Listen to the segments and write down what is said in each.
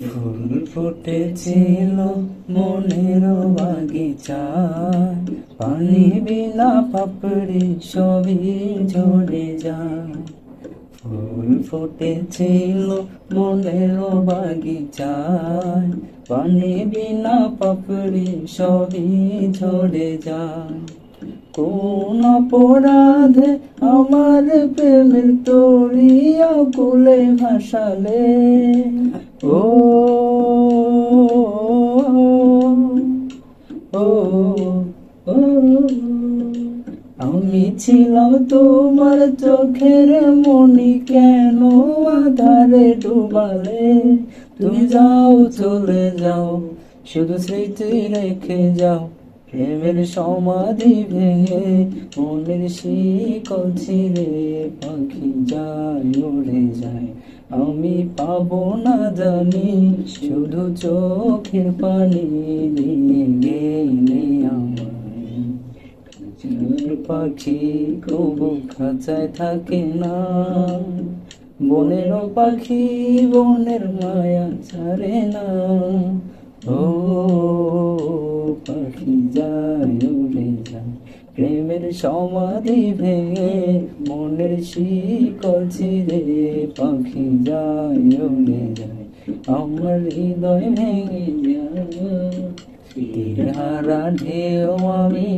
ফুল ফুটেছিল মনের বাগিচায়। পানি বিনা পাপড়ি সবই ঝরে যায়। ফুল ফুটেছিল মনের বাগিচায়। পানি বিনা পাপড়ি সবই ঝরে যায়। কোন অপরাধে আমার প্রেমের তরিয়া কুলে ভাসালে। ও আমি ছিলাম তোমার চোখের মনি কেন আধারে ডুবালে তুমি যাও চলে যাও শুধু স্মৃতি রেখে যাও প্রেমের সমাধি ভেঙে মনের শিকল ছিঁড়ে পাখি যায় উড়ে যায় আমি পাব না জানি, শুধু চোখের পানি দিয়ে গেলে আমার পাখি কবু খাঁচায় থাকে না। বনের পাখি, বনের মায়া ছাড়ে না। ও পাখি যায় উড়ে যায় প্রেমের সমাধি ভেঙে মনের শিকল ছিঁড়ে পাখি যায় উড়ে যায় আমার হৃদয় ভেঙে যায় তীরহারা ঢেউ আমি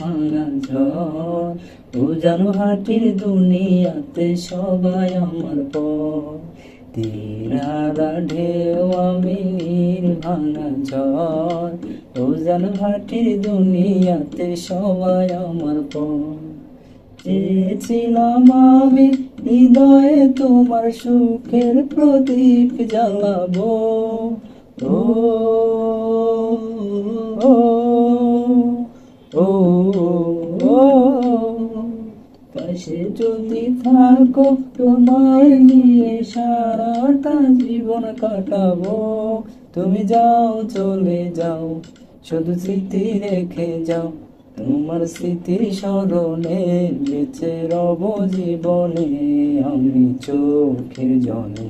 ভাঙা ঝড়। উজান হাটির দুনিয়াতে সবাই আমার পর তীরহারা ঢেউ আমি নীর ভাঙা ঝড় রোজান ভাটির দুনিয়াতে সবাই আমার পর আমি হৃদয়ে তোমার সুখের প্রদীপ জ্বালাবো। ও পাশে যদি থাকো, তোমায় নিয়ে সারাটা জীবন কাটাবো। তুমি যাও, চলে যাও, শুধু স্মৃতি রেখে যাও। তোমার স্মৃতি স্মরণে বেঁচে রব জীবনে, আমি চোখের জনে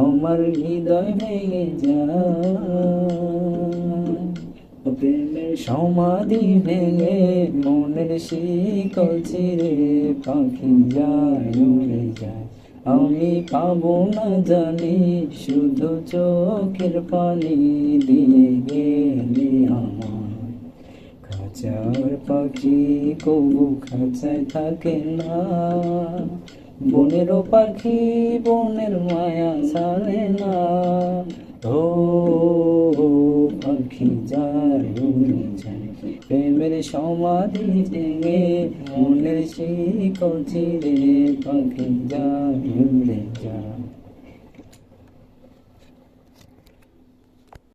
আমার হৃদয় ভেঙে যায়। প্রেমের সমাধি ভেঙে মনের শিকল ছিঁড়ে পাখি যায়, উড়ে যায়। আমি পাবো না জানি, শুধু চোখের পানি দিয়ে গেলে আমার। খাঁচার পাখি কবু খাঁচায় থাকে না। বনেরও পাখি, বনের মায়া ছাড়ে প্রেমের সমাধি ভেঙে মনের সেই কথিরে পাখি যা যায় উড়ে